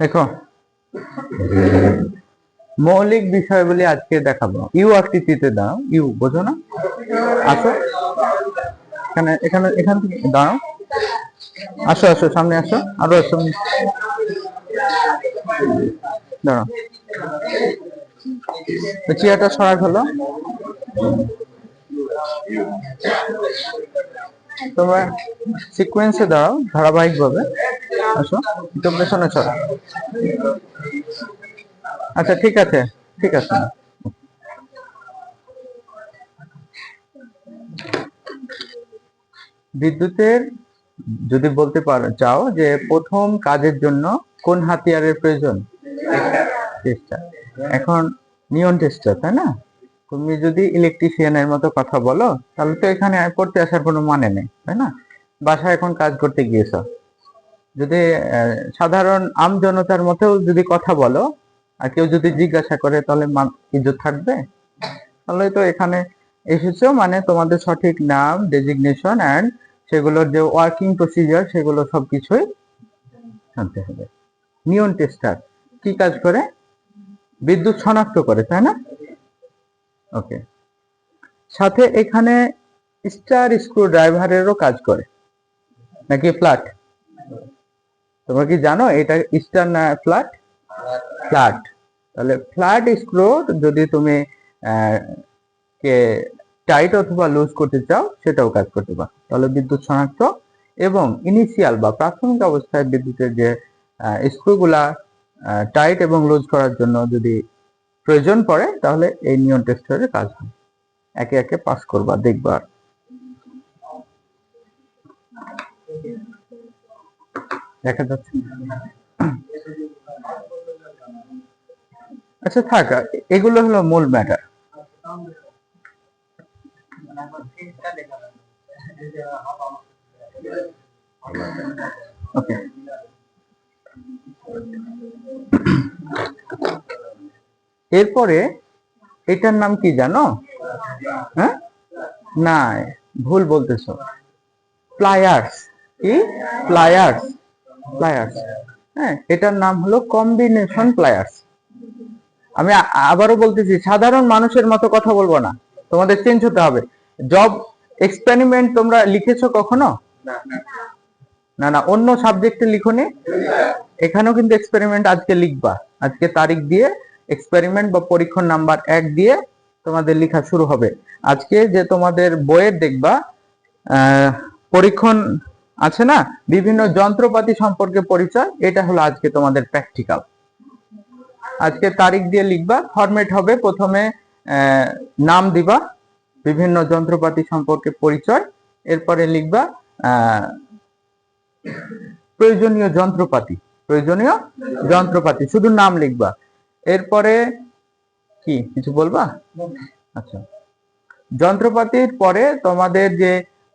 দেখো। মৌলিক বিষয়গুলি আজকে দেখাবো। ইউ আকৃতিতে দাও। ইউ, বোঝো না? আসো। এখানে এখানে, এখান থেকে দাঁড়াও আসো আসো, সামনে আসো। আরও আসো। দাঁড়াও। চেয়ারটা সরাই হলো তোমরা সিকোয়েন্সে দাঁড়াও ধারাবাহিক ভাবে আসো তোমরা শোনো ছড়া আচ্ছা ঠিক আছে ঠিক আছে। বিদ্যুতের যদি বলতে পারো, চাও যে প্রথম কাজের জন্য কোন হাতিয়ারের প্রয়োজন? টেস্টার এখন নিয়ন টেস্টার তাই না? তুমি যদি ইলেকট্রিশিয়ানের মতো কথা বলো, তাহলে তো এখানে পড়তে আসার কোনো মানে নেই, তাই না? বাসায় এখন কাজ করতে গিয়েছ। যদি সাধারণ আম জনতার মতেও যদি কথা বলো, আর কেউ যদি জিজ্ঞাসা করে তাহলে ইজ্জত থাকবে? তাহলে তো এখানে এসেছ মানে তোমাদের সঠিক নাম ডেজিগনেশন অ্যান্ড সেগুলোর যে ওয়ার্কিং প্রসিজার সেগুলো সবকিছুই জানতে হবে। নিয়ন টেস্টার কি কাজ করে? বিদ্যুৎ শনাক্ত করে, তাই না? ওকে সাথে এখানে স্টার স্ক্রু ড্রাইভারেরও কাজ করে। নাকি ফ্ল্যাট তোমরা কি জানো এটা স্টার না ফ্ল্যাট ফ্ল্যাট তাহলে ফ্ল্যাট স্ক্রু যদি তুমি কে টাইট অথবা লুজ করতে চাও, সেটাও কাজ করতে পারো। তাহলে বিদ্যুৎ শনাক্ত এবং ইনিশিয়াল বা প্রাথমিক অবস্থায় বিদ্যুতের যে স্ক্রুগুলা টাইট এবং লুজ করার জন্য যদি প্রয়োজন পড়ে, তাহলে এই নিয়ন টেস্টারের কাজ হয়। একে একে পাস করবা, দেখবা দেখা যাচ্ছে। আচ্ছা থাক, এগুলো হলো মূল ম্যাটার ওকে এরপরে এটার নাম কি জানো? হ্যাঁ? না ভুল বলতেছ। প্লায়ার্স কি? প্লায়ার্স প্লায়ার্স হ্যাঁ এটার নাম হলো কম্বিনেশন প্লায়ার্স আমি আবারও বলতেছি সাধারণ মানুষের মতো কথা বলব না। তোমাদের চেঞ্জ হতে হবে। জব এক্সপেরিমেন্ট তোমরা লিখেছো কখনো? না। না অন্য সাবজেক্টে লিখোনি? এখানেও কিন্তু এক্সপেরিমেন্ট আজকে লিখবা। আজকে তারিখ দিয়ে এক্সপেরিমেন্ট বা পরীক্ষণ নাম্বার এক দিয়ে তোমাদের লেখা শুরু হবে। আজকে যে তোমাদের বইয়ের দেখবা পরীক্ষণ আছে না? বিভিন্ন যন্ত্রপাতি সম্পর্কে পরিচয়, এটা হলো আজকে তোমাদের প্র্যাকটিক্যাল আজকে তারিখ দিয়ে লিখবা ফরম্যাট হবে প্রথমে নাম দিবা, বিভিন্ন যন্ত্রপাতি সম্পর্কে পরিচয়, এরপরে লিখবা প্রয়োজনীয় যন্ত্রপাতি প্রয়োজনীয় যন্ত্রপাতি, শুধু নাম লিখবা। এরপরে কি, কিছু বলবা? আচ্ছা। যন্ত্রপাতির পরে তোমাদের যে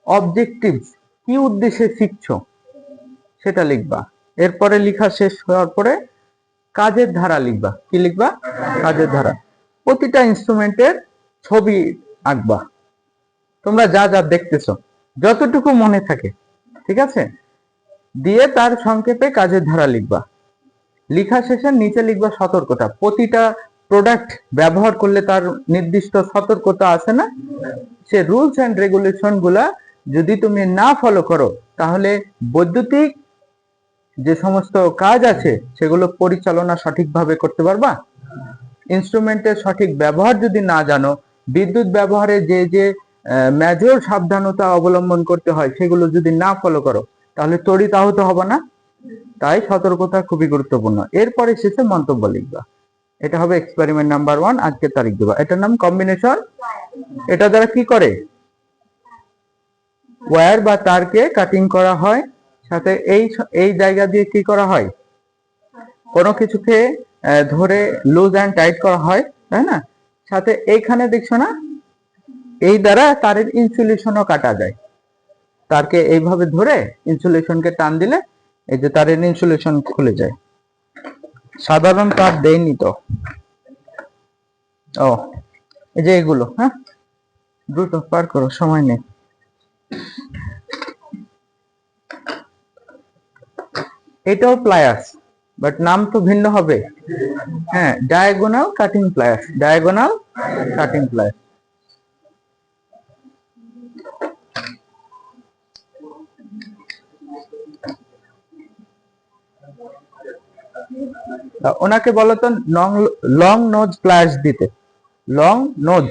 অবজেক্টিভ কি উদ্দেশ্যে শিখছো, সেটা লিখবা। এরপরে লিখা শেষ হওয়ার পরে কাজের ধারা লিখবা। কি লিখবা? কাজের ধারা। প্রতিটা ইনস্ট্রুমেন্টের ছবি আঁকবা। তোমরা যা যা দেখতেছো, যতটুকু মনে থাকে, ঠিক আছে? দিয়ে তার সংক্ষেপে কাজের ধারা লিখবা। লেখা শেষে নিচে লিখবা সতর্কতা। প্রতিটা প্রোডাক্ট ব্যবহার করলে তার নির্দিষ্ট সতর্কতা আছে না? সে রুলস এন্ড রেগুলেশনগুলা যদি তুমি না ফলো করো, তাহলে বৈদ্যুতিক যে সমস্ত কাজ আছে, সেগুলো পরিচালনা সঠিকভাবে করতে পারবা? ইনস্ট্রুমেন্টের সঠিক ব্যবহার যদি না জানো, বিদ্যুৎ ব্যবহারে যে যে মেজর সাবধানতা অবলম্বন করতে হয়, সেগুলো যদি না ফলো করো, তাহলে তড়িৎ আহত হবে না? তাই সতর্কতা খুবই গুরুত্বপূর্ণ। এরপরে শেষে মন্তব্য লিখবা। এটা হবে এক্সপেরিমেন্ট নাম্বার ওয়ান আজকে তারিখ দেবা। এটার নাম কম্বিনেশন এটা দ্বারা কি করে? ওয়্যার বা তারকে কাটিং করা হয়, সাথে এই এই জায়গা দিয়ে কি করা হয়? কোনো কিছুকে ধরে লুজ অ্যান্ড টাইট করা হয়, তাই না? সাথে এইখানে দেখছ না? এই দ্বারা তারের ইনসুলেশনও কাটা যায়। তারকে এইভাবে ধরে ইনসুলেশনকে টান দিলে এই যে তারের ইনসুলেশন খুলে যায়। সাধারণ তার দেয়নি তো। ও, এই যে এগুলো হ্যাঁ? দ্রুত পার করো, সময় নেই। এটাও প্লায়ার্স বাট নাম তো ভিন্ন হবে। হ্যাঁ diagonal cutting pliers diagonal cutting pliers ওনাকে বলতো লং লং নোজ প্লাস দিতে। Long nose.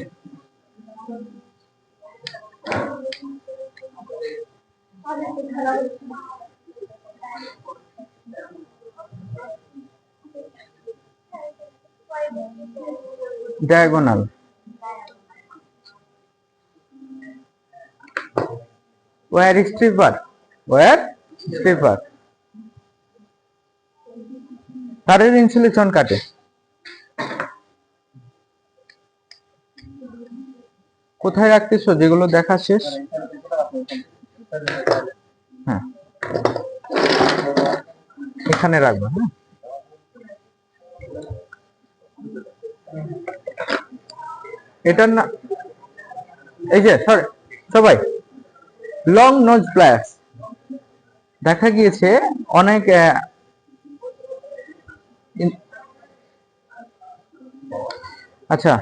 Diagonal wire stripper wire stripper তারের ইনসুলেশন কাটে। কোথায় রাখতেছো? যেগুলো দেখা শেষ? হ্যাঁ। এখানে রাখব হ্যাঁ। এটার না, এই যে, সরি, সবাই লং নোজ প্লাস দেখা গিয়েছে অনেক আচ্ছা।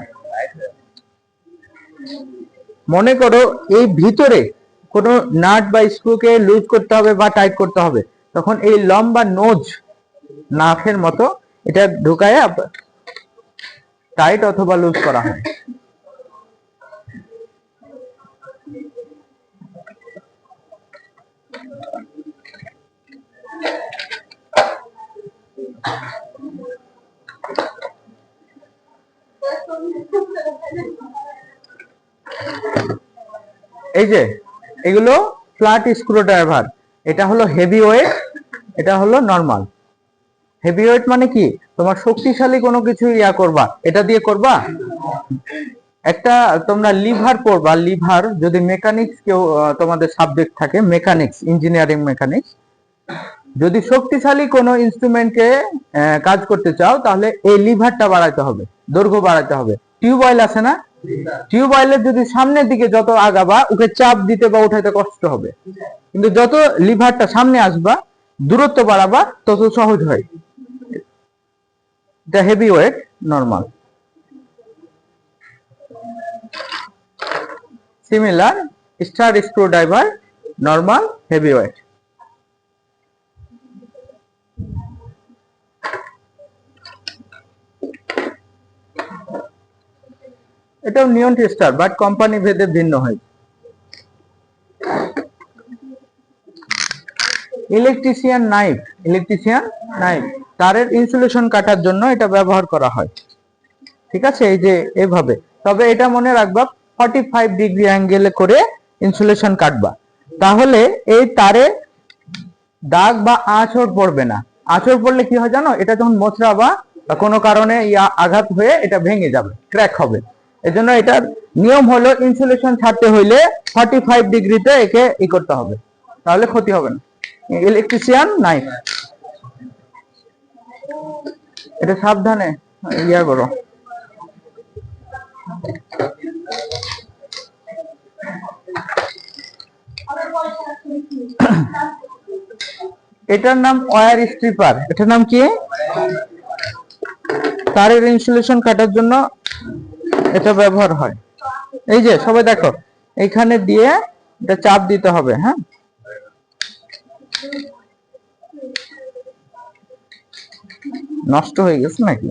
মনে করো এই ভিতরে কোনো নাট বা স্ক্রুকে লুজ করতে হবে বা টাইট করতে হবে, তখন এই লম্বা নোজ নাফের মতো এটা ঢুকায় টাইট অথবা লুজ করা হয়। এই যে, এগুলো ফ্ল্যাট স্ক্রু ড্রাইভার এটা হলো হেভি ওয়েট এটা হলো নর্মাল হেভি ওয়েট মানে কি? তোমার শক্তিশালী কোনো কিছু ইয়া করবা। এটা দিয়ে করবা? একটা তোমরা লিভার পড়বা লিভার। যদি মেকানিক্স কেউ তোমাদের সাবজেক্ট থাকে মেকানিক্স ইঞ্জিনিয়ারিং মেকানিক্স যদি শক্তিশালী কোনো ইনস্ট্রুমেন্টকে কাজ করতে চাও, তাহলে এই লিভারটা বাড়াইতে হবে, দৈর্ঘ্য বাড়াইতে হবে। টিউবওয়েল আছে না? টিউব টিউবওয়েলের যদি সামনের দিকে যত আগাবা, ওকে চাপ দিতে বা উঠাইতে কষ্ট হবে। কিন্তু যত লিভারটা সামনে আসবা, দূরত্ব বাড়াবা, তত সহজ হয়। এটা heavy weight normal similar star screwdriver normal heavy weight এটাও নিয়ন টেস্টার বাট কোম্পানি ভেদে ভিন্ন হয়। ইলেকট্রিশিয়ান নাইফ ইলেকট্রিশিয়ান নাইফ তারের ইনসুলেশন কাটার জন্য এটা ব্যবহার করা হয়। ঠিক আছে? এই যে, এভাবে। তবে এটা মনে রাখবা ফর্টি ফাইভ ডিগ্রি অ্যাঙ্গেলে করে ইনসুলেশন কাটবা। তাহলে এই তারে দাগ বা আঁচড় পড়বে না। আঁচড় পড়লে কি হয় জানো? এটা যখন মোচড়াবা বা কোনো কারণে আঘাত হয়ে এটা ভেঙে যাবে ক্র্যাক হবে। এজন্য এটার নিয়ম হলো ইনসুলেশন ছাড়তে হইলে ফর্টি ফাইভ ডিগ্রিতে একে ই করতে হবে। তাহলে ক্ষতি হবে না। ইলেকট্রিশিয়ান নাইফ এটা সাবধানে ইয়া করো। এটার নাম ওয়্যার স্ট্রিপার এটার নাম কি? তারের ইনসুলেশন কাটার জন্য এটা ব্যবহার হয়। এই যে, সবাই দেখো এখানে দিয়ে এটা চাপ দিতে হবে হ্যাঁ? নষ্ট হয়ে গেছে নাকি?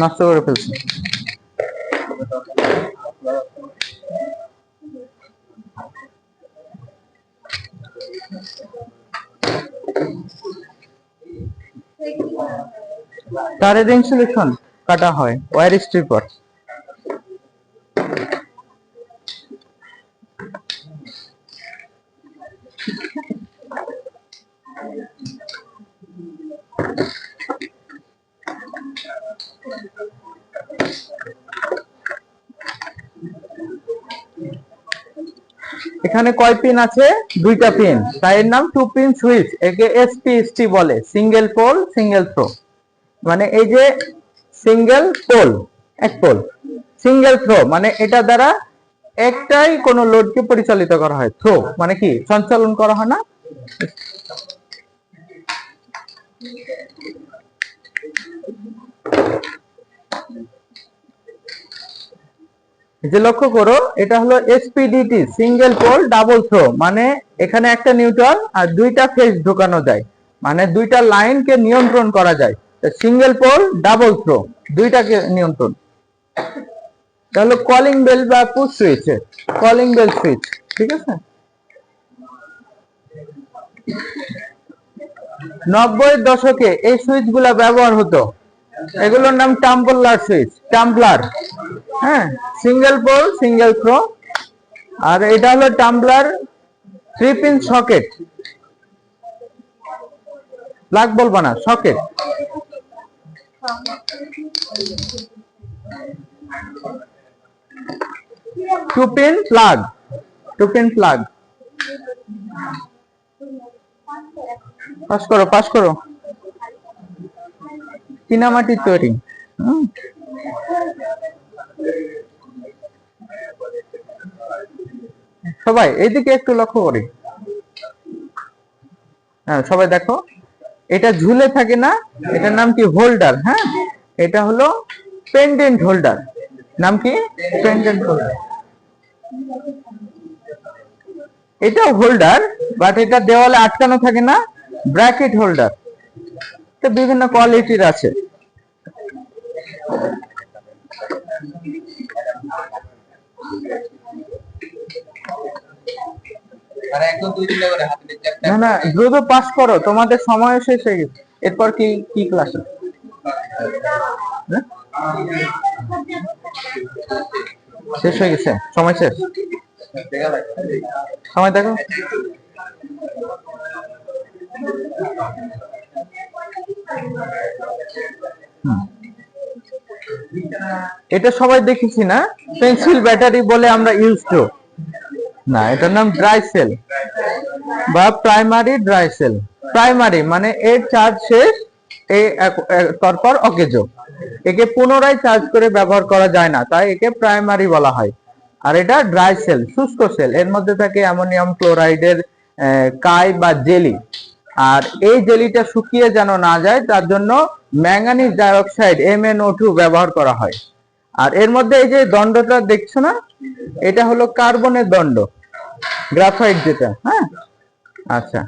নষ্ট করে ফেলছি। তারের ইনসুলেশন কাটা হয় ওয়্যার স্ট্রিপার এখানে কয় পিন আছে? দুইটা পিন তাই এর নাম টু পিন সুইচ একে এসপিএসটি বলে। সিঙ্গেল পোল সিঙ্গেল থ্রো মানে এই যে সিঙ্গেল পোল এক পোল সিঙ্গেল থ্রো মানে এটা দ্বারা একটাই কোন লোডকে পরিচালিত করা হয়। থ্রো মানে কি? সঞ্চালন করা হয় না এই যে লক্ষ্য করো, এটা হলো SPDT single pole double throw মানে এখানে একটা নিউট্রাল আর দুইটা ফেজ ঢোকানো যায়। মানে দুইটা লাইনকে নিয়ন্ত্রণ করা যায়। সিঙ্গেল পোল ডাবল থ্রো দুইটাকে নিয়ন্ত্রণ। তাহলে কলিং বেল বা push switch calling bell switch ঠিক আছে? নব্বই দশকে এই সুইচগুলা ব্যবহার হতো। এগুলোর নাম টাম্বলার সুইচ, টাম্বলার। হ্যাঁ সিঙ্গেল পোল সিঙ্গেল থ্রো আর এটা হলো tumbler three pin socket plug বলব না socket two pin plug two pin plug pass করো পাস করো। চীনামাটির তৈরি। সবাই, এইদিকে একটু লক্ষ্য করি। হ্যাঁ সবাই দেখো, এটা ঝুলে থাকে না, এটার নাম কি হোল্ডার হ্যাঁ? এটা হলো পেন্ডেন্ট হোল্ডার নাম কি? পেন্ডেন্ট হোল্ডার এটা হোল্ডার বাট এটা দেওয়ালে আটকানো থাকে না ব্র্যাকেট হোল্ডার তো বিভিন্ন কোয়ালিটির আছে। না না দ্রুত পাস করো তোমাদের সময় শেষ হয়ে গেছে। এরপর কি কি ক্লাস শেষ হয়ে গেছে সময় শেষ। সময় দেখো। এটা সবাই দেখেছি না? পেন্সিল ব্যাটারি বলে আমরা ইউজ না, এটার নাম ড্রাই সেল বা প্রাইমারি ড্রাই সেল প্রাইমারি মানে এর চার্জ শেষ তারপর অকেজো। একে পুনরায় চার্জ করে ব্যবহার করা যায় না, তাই একে প্রাইমারি বলা হয়। আর এটা ড্রাই সেল শুষ্ক সেল এর মধ্যে থাকে অ্যামোনিয়াম ক্লোরাইডের কাই বা জেলি। আর এই জেলিটা শুকিয়ে যেন না যায়, তার জন্য ম্যাঙ্গানিজ ডাইঅক্সাইড MnO2 ব্যবহার করা হয়। আর এর মধ্যে এই যে দণ্ডটা দেখছ না, এটা হলো কার্বনের দণ্ড, গ্রাফাইট যেটা হ্যাঁ? আচ্ছা।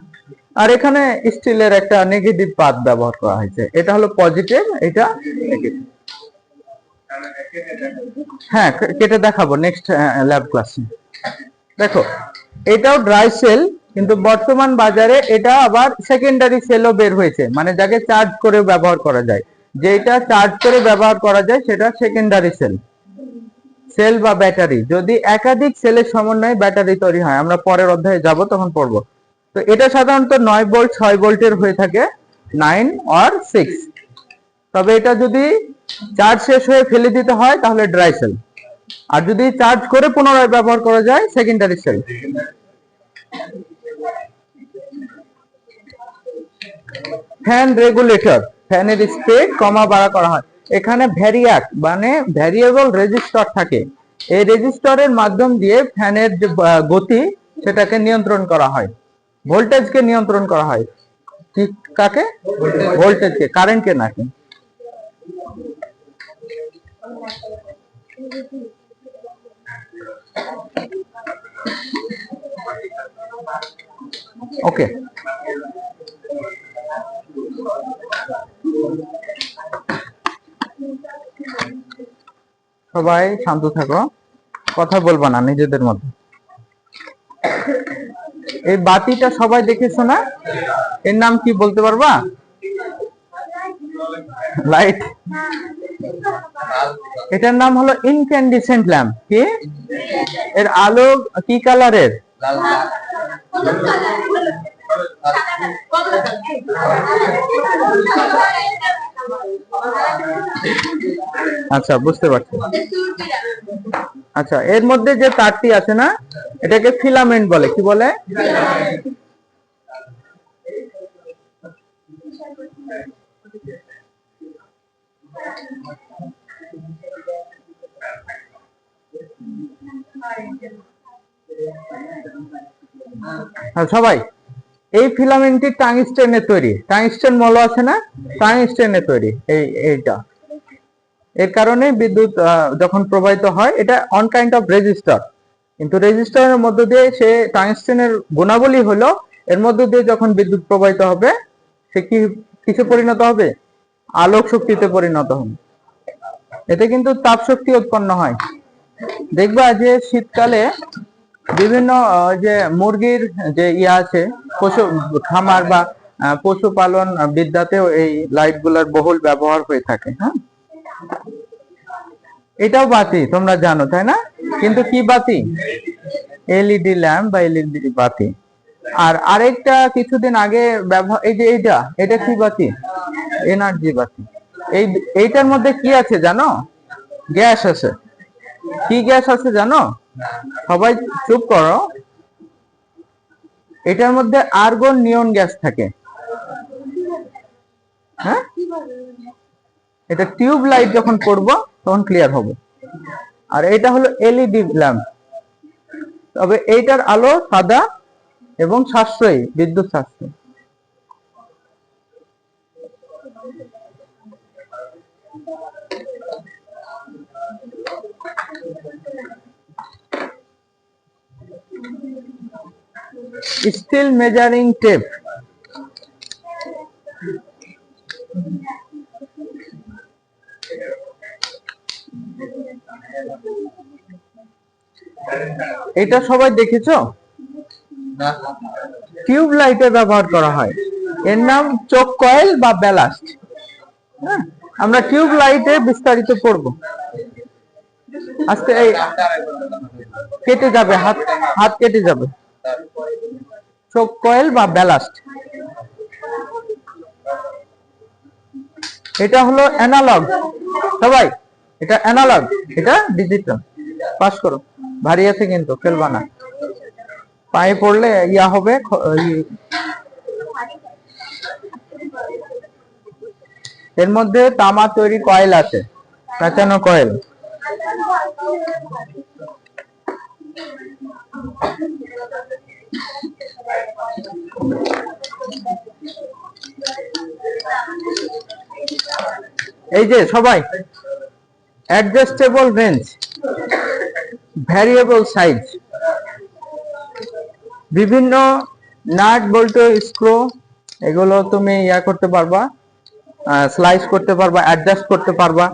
আর এখানে স্টিলের একটা নেগেটিভ পাত ব্যবহার করা হয়েছে। এটা হলো পজিটিভ, এটা নেগেটিভ। হ্যাঁ কেটে দেখাবো, নেক্সট ল্যাব ক্লাসে। দেখো, এটাও ড্রাই সেল কিন্তু বর্তমান বাজারে এটা আবার সেকেন্ডারি সেলও বের হয়েছে মানে যাকে চার্জ করে ব্যবহার করা যায়। যেটা চার্জ করে ব্যবহার করা যায় সেটা সেকেন্ডারি সেল সেল বা ব্যাটারি যদি একাধিক সেলের সমন্বয়ে ব্যাটারি তৈরি হয়, আমরা পরের অধ্যায়ে যাব, তখন পড়ব। তো এটা সাধারণত নয় ভোল্ট ছয় ভোল্টের হয়ে থাকে নাইন আর সিক্স তবে এটা যদি চার্জ শেষ হয়ে ফেলে দিতে হয়, তাহলে ড্রাই সেল আর যদি চার্জ করে পুনরায় ব্যবহার করা যায় সেকেন্ডারি সেল ফ্যান রেগুলেটর ফ্যানের স্পিড কমা বাড়া করা হয়। এখানে ভ্যারিয়াক মানে ভ্যারিয়েবল রেজিস্টর থাকে। এই রেজিস্টরের মাধ্যম দিয়ে ফ্যানের যে গতি সেটাকে নিয়ন্ত্রণ করা হয়। ভোল্টেজকে নিয়ন্ত্রণ করা হয়। কি, কাকে? ভোল্টেজকে কারেন্টকে নাকি? ওকে সবাই শান্ত থাকো। কথা বলবা না নিজেদের মধ্যে। এই বাতিটা সবাই দেখেছ না এর নাম কি বলতে পারবা? লাইট এটার নাম হলো ইনক্যান্ডিসেন্ট ল্যাম্প কি? এর আলো কি কালারের আচ্ছা বুঝতে পারছি। আচ্ছা এর মধ্যে যে তারটি আছে না এটাকে ফিলামেন্ট বলে কি বলে? হ্যাঁ, সবাই। এই ফিলামেন্টটি টাংস্টেনে তৈরি। টাংস্টেন মল আছে না? টাংস্টেনে তৈরি এই, এইটা। এর কারণে বিদ্যুৎ যখন প্রবাহিত হয়, এটা অন কাইন্ড অফ রেজিস্টার কিন্তু রেজিস্টারের মধ্য দিয়ে সে টাংস্টেনের গুণাবলী হলো, এর মধ্য দিয়ে যখন বিদ্যুৎ প্রবাহিত হবে, সে কি কিছু পরিণত হবে? আলোক শক্তিতে পরিণত হবে। এতে কিন্তু তাপ শক্তি উৎপন্ন হয়। দেখবা যে শীতকালে বিভিন্ন যে মুরগির যে ইয়ে আছে, পশু খামার বা পশুপালন বিদ্যাতেও এই লাইটগুলার বহুল ব্যবহার হয়ে থাকে হ্যাঁ? এটাও বাতি, তোমরা জানো, তাই না? কিন্তু কি বাতি? এলইডি ল্যাম্প বা এলইডি বাতি। আর আরেকটা কিছুদিন আগে ব্যবহার এই যে এইটা, এটা কি বাতি? এনার্জি বাতি। এই, এইটার মধ্যে কি আছে জানো? গ্যাস আছে। কি গ্যাস আছে জানো? সবাই চুপ করো। এটার মধ্যে আর্গন নিয়ন গ্যাস থাকে। হ্যাঁ? এটা টিউব লাইট যখন করব, তখন ক্লিয়ার হবে। আর এটা হলো এলইডি ল্যাম্প। তবে এইটার আলো সাদা এবং সাশ্রয়ী, বিদ্যুৎ সাশ্রয়ী। স্টিল মেজারিং টেপ এটা সবাই দেখেছ? টিউব লাইটে ব্যবহার করা হয়। এর নাম চোখ কয়েল বা ব্যালাস্ট হ্যাঁ? আমরা টিউব লাইটে বিস্তারিত পড়ব আজকে এই। কেটে যাবে, হাত হাত কেটে যাবে। চোখ কয়েল বা ব্যালাস্ট। এটা হলো অ্যানালগ। সবাই, এটা অ্যানালগ, এটা ডিজিটাল। পাস করো। ভারী আছে কিন্তু ফেলবা না। পায়ে পড়লে ইয়া হবে এর মধ্যে তামা তৈরি কয়েল আছে পেঁচানো কয়েল। এই যে সবাই অ্যাডজাস্টেবল রেঞ্জ ভ্যারিয়েবল সাইজ বিভিন্ন নাট বল্ট স্ক্রু এগুলো তুমি ইয়া করতে পারবা স্লাইস করতে পারবা অ্যাডজাস্ট করতে পারবা।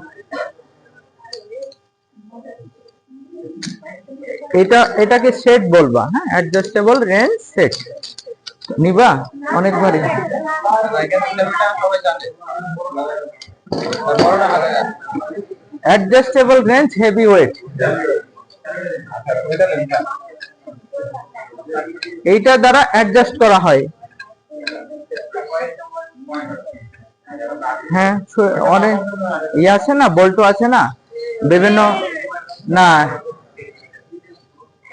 এটা, এটাকে সেট বলবা হ্যাঁ? অ্যাডজাস্টেবল রেঞ্জ সেট নিবা? অনেক ভারী। অ্যাডজাস্টেবল রেঞ্জ হেভি ওয়েট এইটা দ্বারা অ্যাডজাস্ট করা হয়। হ্যাঁ অনেক ইয়ে আছে না, বল্টু আছে না? বিভিন্ন না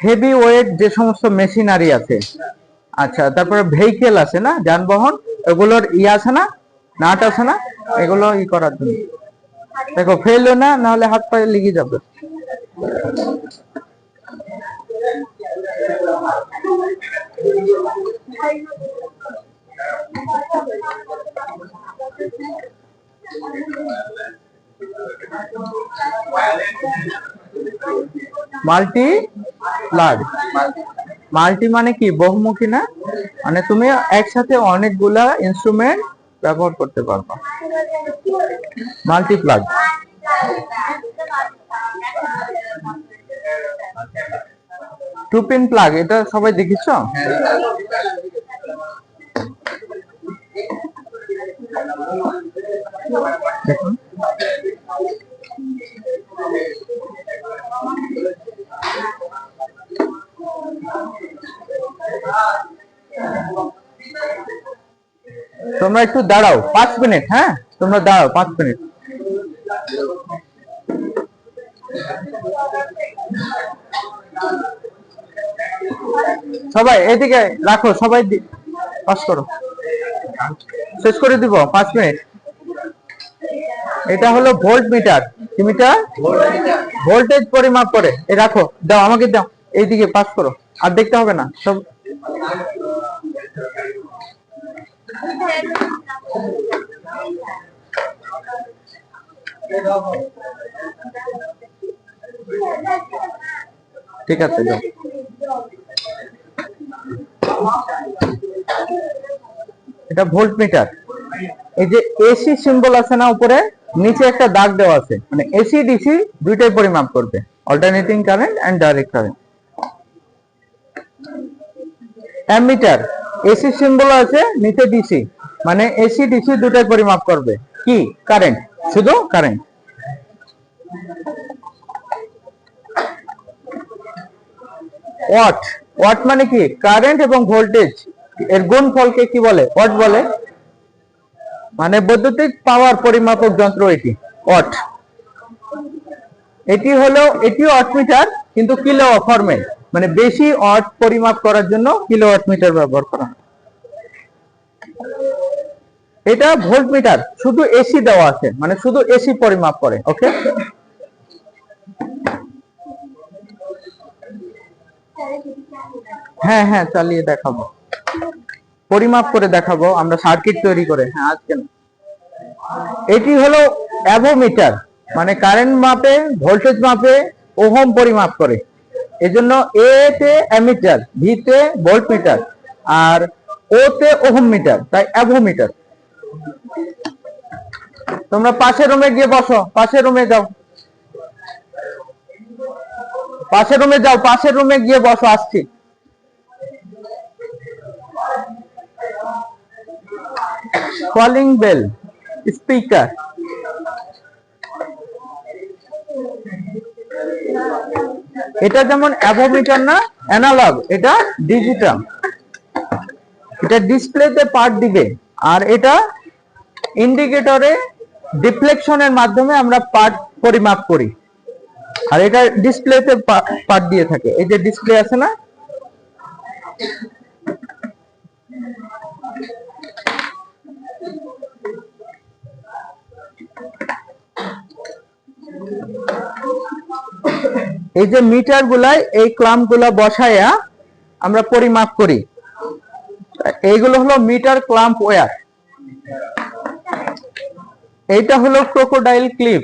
হেভি ওয়েট যে সমস্ত মেশিনারি আছে। আচ্ছা তারপরে ভেহিকেল আছে না? যানবাহন, এগুলোর ই আছে না? নাট আছে না? এগুলো ই করার জন্য। দেখো ফেলও না, নাহলে হাত পায়ে লেগে যাবে। মাল্টি প্লাগ মাল্টি মানে কি? বহুমুখী না? মানে তুমি একসাথে অনেকগুলা ইনস্ট্রুমেন্ট ব্যবহার করতে পারবা। Multi plug two pin plug এটা সবাই দেখেছ? দেখুন তোমরা একটু দাঁড়াও, পাঁচ মিনিট হ্যাঁ? তোমরা দাঁড়াও, পাঁচ মিনিট। সবাই, এদিকে রাখো, সবাই পাস করো। শেষ করে দিব, পাঁচ মিনিট। এটা হলো ভোল্ট মিটার কি মিটার ভোল্টেজ পরিমাপ করে। এ, রাখো, দাও, আমাকে দাও। এইদিকে পাস করো। আর দেখতে হবে না, সব ঠিক আছে যাও এটা ভোল্ট মিটার এই যে এসি সিম্বল আছে না উপরে? নিচে একটা দাগ দেওয়া আছে। মানে এসি ডিসি দুইটাই পরিমাপ করবে। Alternating current and direct current ammeter AC symbol আছে, নিচে ডিসি মানে এসি ডিসি দুটাই পরিমাপ করবে। কি? কারেন্ট শুধু কারেন্ট ওয়াট ওয়াট মানে কি? কারেন্ট এবং ভোল্টেজ এর গুণফলকে কি বলে? ওয়াট বলে মানে বৈদ্যুতিক পাওয়ার পরিমাপক যন্ত্র এটি, ওয়াট। এটি হলো, এটি ওয়াট মিটার, কিন্তু কিলো ফর্মে মানে বেশি ওয়াট পরিমাপ করার জন্য কিলো ওয়াট মিটার ব্যবহার করা। এটা ভোল্ট মিটার শুধু এসি দেওয়া আছে মানে শুধু এসি পরিমাপ করে, ওকে? হ্যাঁ হ্যাঁ চালিয়ে দেখাবো। পরিমাপ করে দেখাবো, আমরা সার্কিট তৈরি করে। হ্যাঁ আজকে এটি হলো অ্যাভোমিটার মানে কারেন্ট মাপে ভোল্টেজ মাপে, ওহম পরিমাপ করে। এজন্য এ তে অ্যামিটার ভি তে ভোল্ট মিটার আর ও তে ওহম মিটার তাই অ্যাভোমিটার। তোমরা পাশের রুমে গিয়ে বসো পাশের রুমে যাও। পাশের রুমে যাও পাশের রুমে গিয়ে বসো, আসছি। কলিং বেল স্পিকার এটা যেমন অ্যাভোমিটার না, অ্যানালগ, এটা ডিজিটাল এটা ডিসপ্লেতে পার্ট দিবে। আর এটা ইন্ডিকেটরে ডিফ্লেকশনের মাধ্যমে আমরা পার্ট পরিমাপ করি। আর এটা ডিসপ্লেতে পার্ট দিয়ে থাকে। এই যে ডিসপ্লে আছে না? এই যে মিটার গুলাই এই ক্লাম্পগুলা বসায়া আমরা পরিমাপ করি। এইগুলো হলো মিটার ক্লাম্প ওয়্যার। এইটা হলো crocodile clip,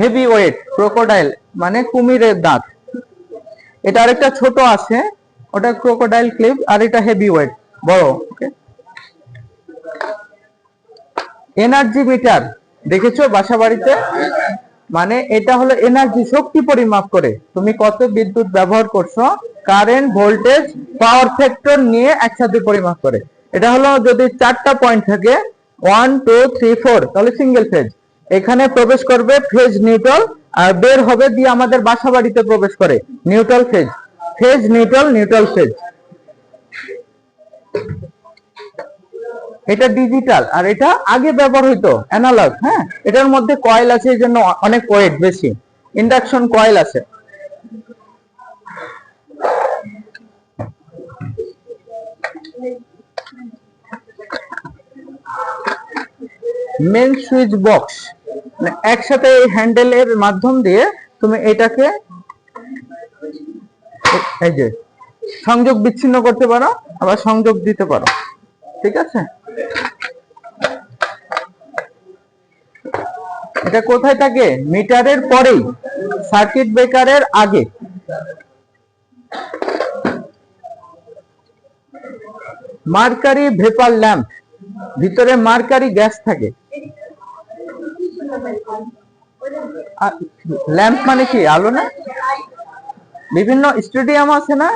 heavy weight, crocodile মানে কুমিরের দাঁত। এটা আরেকটা ছোট আছে, ওটা ক্রোকোডাইল ক্লিপ আর এটা হেভি ওয়েট, বড় এনার্জি মিটার, দেখেছ বাসা বাড়িতে? মানে এটা হলো এনার্জি শক্তি পরিমাপ করে। তুমি কত বিদ্যুৎ ব্যবহার করছ কারেন্ট ভোল্টেজ পাওয়ার ফ্যাক্টর নিয়ে একসাথে পরিমাপ করে। এটা হলো যদি চারটা পয়েন্ট থাকে ওয়ান টু থ্রি ফোর তাহলে সিঙ্গেল ফেজ এখানে প্রবেশ করবে ফেজ নিউট্রাল আর বের হবে দিয়ে আমাদের বাসা বাড়িতে প্রবেশ করে neutral phase phase neutral neutral phase এটা ডিজিটাল আর এটা আগে ব্যবহার হইতো অ্যানালগ হ্যাঁ? এটার মধ্যে কয়েল আছে, এই জন্য অনেক ওয়েট বেশি। ইন্ডাকশন কয়েল আছে। মেন সুইচ বক্স একসাথে এই হ্যান্ডেলের মাধ্যম দিয়ে তুমি এটাকে এই যে সংযোগ বিচ্ছিন্ন করতে পারো, আবার সংযোগ দিতে পারো। ঠিক আছে? এটা কোথায় থাকে? মিটারের পরেই সার্কিট ব্রেকারের আগে। মার্কারি ভেপার ল্যাম্প ভিতরে মার্কারি গ্যাস থাকে। ল্যাম্প মানে কি? আলো না? বিভিন্ন স্টেডিয়াম আছে না?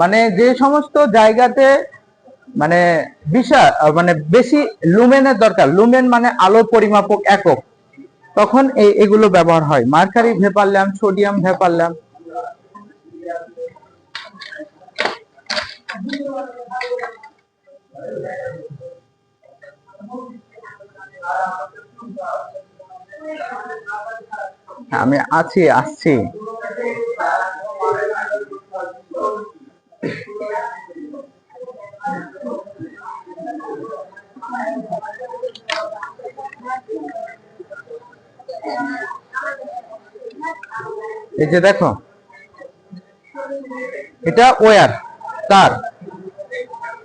মানে যে সমস্ত জায়গাতে মানে বিশাল মানে বেশি লুমেনের দরকার। লুমেন মানে আলো পরিমাপক একক। তখন এই এগুলো ব্যবহার হয়। Mercury vapour lamp sodium vapour lamp আমি আছি আসছি। এই যে দেখো, এটা ওয়্যার তার।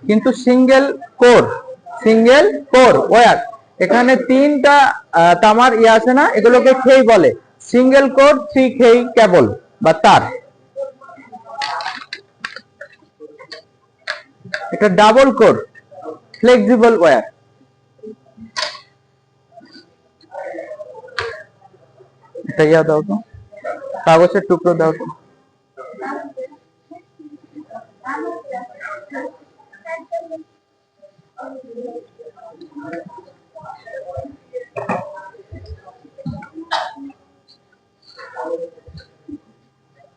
কিন্তু single core single core wire এখানে তিনটা তামার ইয়ে আছে না, এগুলোকে খেই বলে। সিঙ্গেল কোর থ্রি খেই কেবল বা তার। এটা ডাবল কোর ফ্লেক্সিবল ওয়্যার દયા દઉં તો કાગજের টুকরো দাও তো